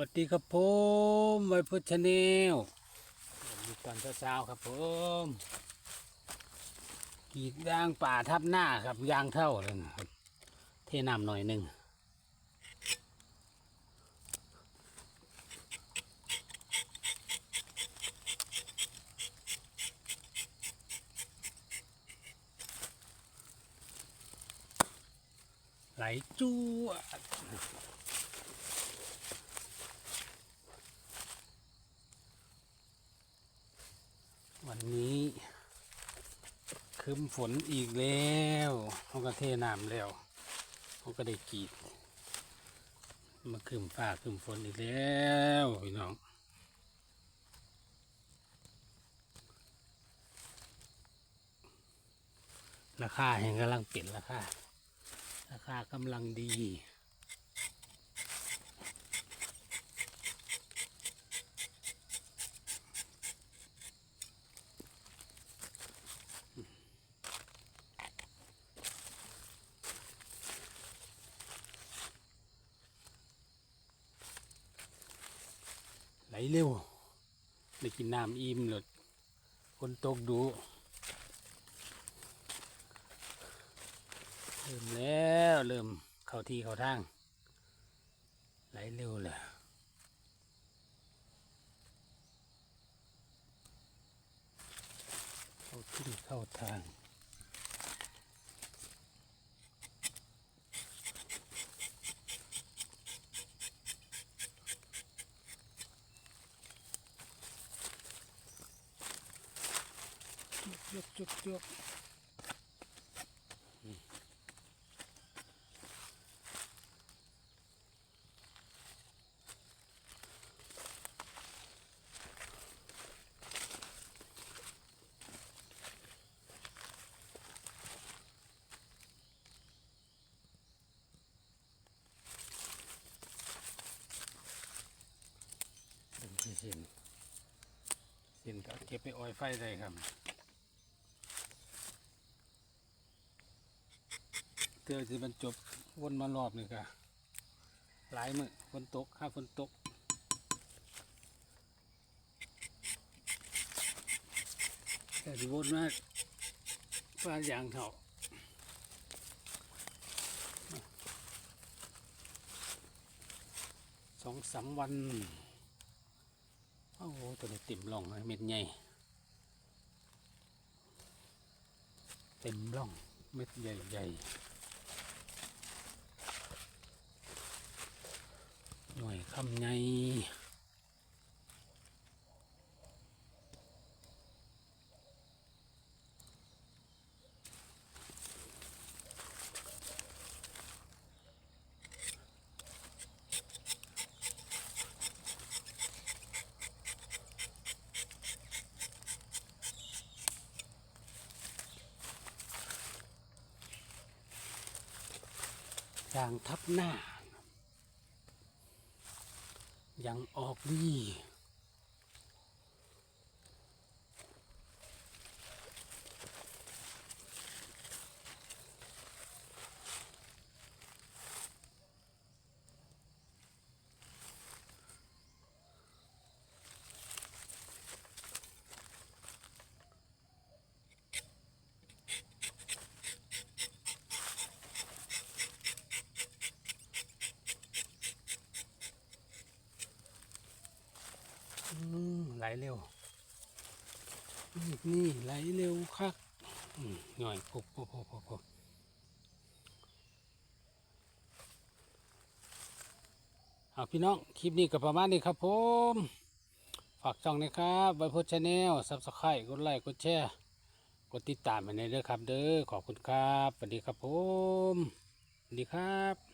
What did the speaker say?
วัสดีครับผมไวพุทธเนลมีตอนเช้าๆครับผมกีดยางป่าทับหน้าครับยางเท่าเลยนะครับเทน้ำหน่อยหนึ่งไหลจู้ วันนี้คืมฝนอีกแล้วเขาก็เทน้ำแล้วเขาก็ได้กีด มาคืมฟ้าคืมฝนอีกแล้วพี่น้องราคาแห่งกำลังเปลี่ยนราคาราคากำลังดี ลเร็วได้กินน้ำอิ่มเลยคนตกดูเริ่มแล้วเริ่มเข้าที่เข้าทาง ไหลเร็วเลยเข้าที่เข้าทาง ยกยกยกเป็นเส้นเส้นก็เก็บไปออยไฟได้ครับ เตือที่มันจบวนมารอบนี่ก็หลายมือฝนตกข้าฝนตกแต่ที่วนมากฟ้าอย่างเถาะสองสามวันโอ้โหตัวนี้เต็มร่องเลยเม็ดใหญ่เต็มร่องเม็ดใหญ่ๆ หน่วย คำไงยางทับหน้า ยังออกดี เร็ว นี่ไหลเร็วคักหน่อยปุ๊บปุ๊บปุ๊บปุ๊บเอาพี่น้อง คลิปนี้ก็ประมาณนี้ครับผม ฝากช่องนะครับไวโพชแนลซับสไครต์กดไลค์กดแชร์กดติดตามไปในเด้อครับเด้อขอบคุณครับสวัสดีครับผมสวัสดีครับ